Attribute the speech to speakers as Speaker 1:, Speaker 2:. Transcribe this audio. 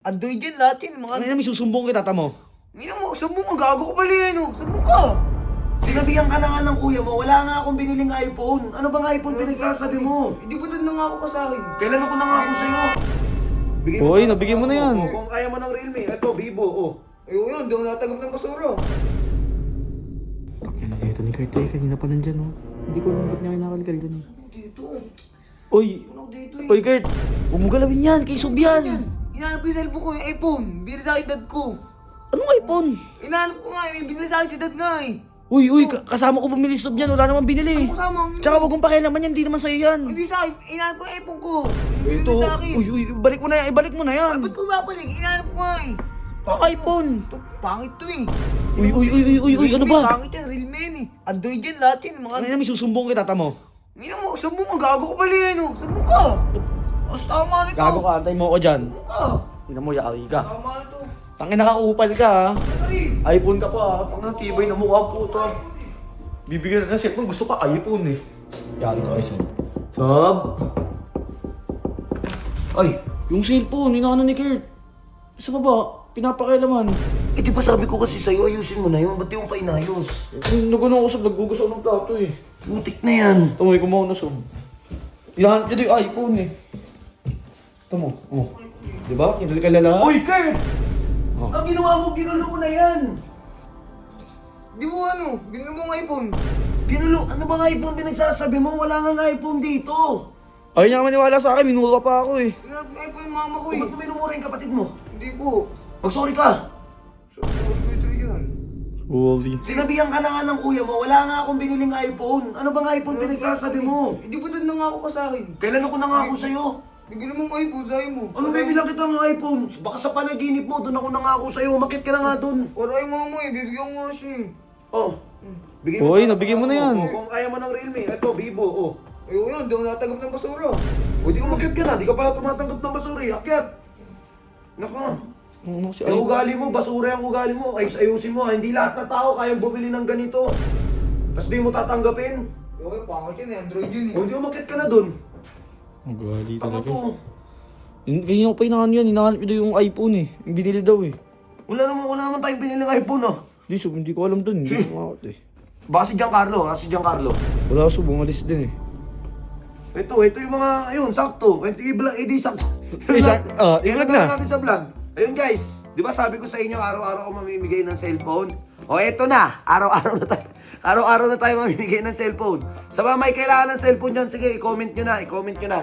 Speaker 1: Android yan lahat yun, mga...
Speaker 2: Ano na may susumbong kita, tamo?
Speaker 1: Hindi mo, sabong ka, gago ka pala yan, oh. Sabong ka. Sinabihan ka na nga ng kuya mo, wala nga akong biniling iPhone. Ano bang iPhone pinagsasabi mo? Hindi ba doon nangako ka sa akin? Kailan ako nangako sa'yo? Bigay
Speaker 2: Hoy,
Speaker 1: pa
Speaker 2: nabigyan
Speaker 1: sa
Speaker 2: mo na yan.
Speaker 1: Oh, Kung kaya mo ng Realme, ito, Vivo, oh. Ayun yun, di ako natagap ng basura.
Speaker 2: Yan, ito ni Kurt eh. Kanina pa nandyan, oh. Hindi ko alam ba't niya kinakalkal dyan, eh.
Speaker 1: Dito.
Speaker 2: Oy!
Speaker 1: Ano dito eh?
Speaker 2: Oy, Kurt! Huwag mo galawin yan! Kay Sub yan!
Speaker 1: Yan. Inahanap ko yung cellphone ko, yung iPhone. Binili sa akin dad ko.
Speaker 2: Anong iPhone?
Speaker 1: Inahanap ko nga, eh. binili sa akin si dad nga eh.
Speaker 2: Uy, uy! ka- Kasama ko bumili Sub yan. Wala naman binili.
Speaker 1: Ano kasama ang
Speaker 2: Tsaka huwag mong pakialaman yan. Hindi naman sa'yo yan.
Speaker 1: Hindi sa akin, inahanap ko yung iPhone ko. Binili
Speaker 2: Ito.
Speaker 1: sa akin.
Speaker 2: Uy, uy! Ibalik mo na yan. Ibalik mo na yan.
Speaker 1: Ba't ko babalik? Inahanap ko nga eh.
Speaker 2: Ang iPhone!
Speaker 1: Ito, pangit to eh.
Speaker 2: Uy, uy, uy, uy, uy, uy! Ano
Speaker 1: Realme,
Speaker 2: ba?
Speaker 1: Pangit yan, real men eh. Android yan lahat yan, mga...
Speaker 2: Ano na may susumbong kita, tamo?
Speaker 1: Hindi mo, sabong ka, gago ka pala yan oh. Sabong ka. Mas tama nito.
Speaker 2: Gago ka, antay mo ako dyan.
Speaker 1: Sabong ka.
Speaker 2: Tingnan mo, yari ka.
Speaker 1: Tama nito.
Speaker 2: Tangin nakakupal ka, ha? IPhone ka pa, ha? Ang tibay na mukha po to. Bibigyan na ng cellphone, gusto pa iPhone, eh. Yari ka, Sub. Sub! Ay, yung cellphone, inaano ni Kurt. Sa baba, pinapakailaman.
Speaker 1: Eh di ba sabi ko kasi sa'yo, ayusin mo na yun. Ba't di mo pa inayos?
Speaker 2: Nagano ako, Sub, nagbugas ako ng plato, eh.
Speaker 1: Putik na yan.
Speaker 2: Tumoy ko muna, Sub. Hinahanap niya yung iPhone, eh. Tamo, oh. Diba? Kinalikalala.
Speaker 1: Uy, Kurt!
Speaker 2: Oh.
Speaker 1: Ang ginawa mo, ginulo mo na yan. Di mo ano, ginulo mo ang iPhone. Ginulo, ano bang iPhone pinagsasabi mo? Wala nga iPhone dito.
Speaker 2: Ayaw niya maniwala sa akin, minura pa ako, eh.
Speaker 1: Ginanap ko yung iPhone yung mama ko eh.
Speaker 2: ba't mo minumura yung kapatid mo?
Speaker 1: Hindi po.
Speaker 2: Mag-sorry ka.
Speaker 1: So, sorry ko ito yan.
Speaker 2: Holy.
Speaker 1: Sinabihan ka na nga ng kuya mo, wala nga akong biniling iPhone. Ano bang iPhone pinagsasabi mo?
Speaker 3: Hindi ba doon nangako ka sa akin?
Speaker 1: Kailan ako nangako sa'yo?
Speaker 3: Bigyan mo ng iPhone, sabi mo.
Speaker 1: Ano bibilang kita ng iPhone? Baka sa panaginip mo, doon ako nangako sa'yo. Makit ka na nga doon.
Speaker 3: Para ay mama eh, bibigyan ko siya eh.
Speaker 1: Oh. Bigay
Speaker 2: Hoy,
Speaker 1: pa
Speaker 2: nabigyan mo na
Speaker 1: ako.
Speaker 2: yan.
Speaker 1: Oh, kung kaya mo ng Realme, ito, Vivo, oh.
Speaker 3: Ayoko yan, di ako natagap ng basura.
Speaker 1: O di umakyat ka na, di ka pala tumatanggap ng basura eh. Akyat! Nako.
Speaker 2: Ano si
Speaker 1: Yung ugali mo, basura yung ugali mo. Ayos ayusin mo. ha. Hindi lahat na tao kayang bumili ng ganito. Tapos di mo tatanggapin.
Speaker 3: Ayoko yan, pangit yan eh, Android yun eh.
Speaker 1: O di umakyat ka na dun.
Speaker 2: Ang gali
Speaker 1: Tama
Speaker 2: talaga.
Speaker 1: to.
Speaker 2: Yun- Kanina ko pa inaano yan, hinahanap daw yung iPhone eh. Yung binili daw eh.
Speaker 1: Wala naman, wala naman tayong pinili ng iPhone ah.
Speaker 2: Hindi, sub, hindi ko alam dun. Hindi
Speaker 1: Si-
Speaker 2: ko makakot eh.
Speaker 1: Baka si Giancarlo, ah, si Giancarlo.
Speaker 2: Wala sub, umalis din eh.
Speaker 1: Ito, ito yung mga, ayun, sakto. Ito yung vlog, edi sakto.
Speaker 2: Eh, sak-
Speaker 1: I-vlog
Speaker 2: na.
Speaker 1: natin sa vlog. Ayun guys, di ba sabi ko sa inyo, araw-araw ako mamimigay ng cellphone? O eto na, araw-araw na tayo. Araw-araw na tayo mamimigay ng cellphone. Sa mga may kailangan ng cellphone dyan, sige, i-comment nyo na, i-comment nyo na.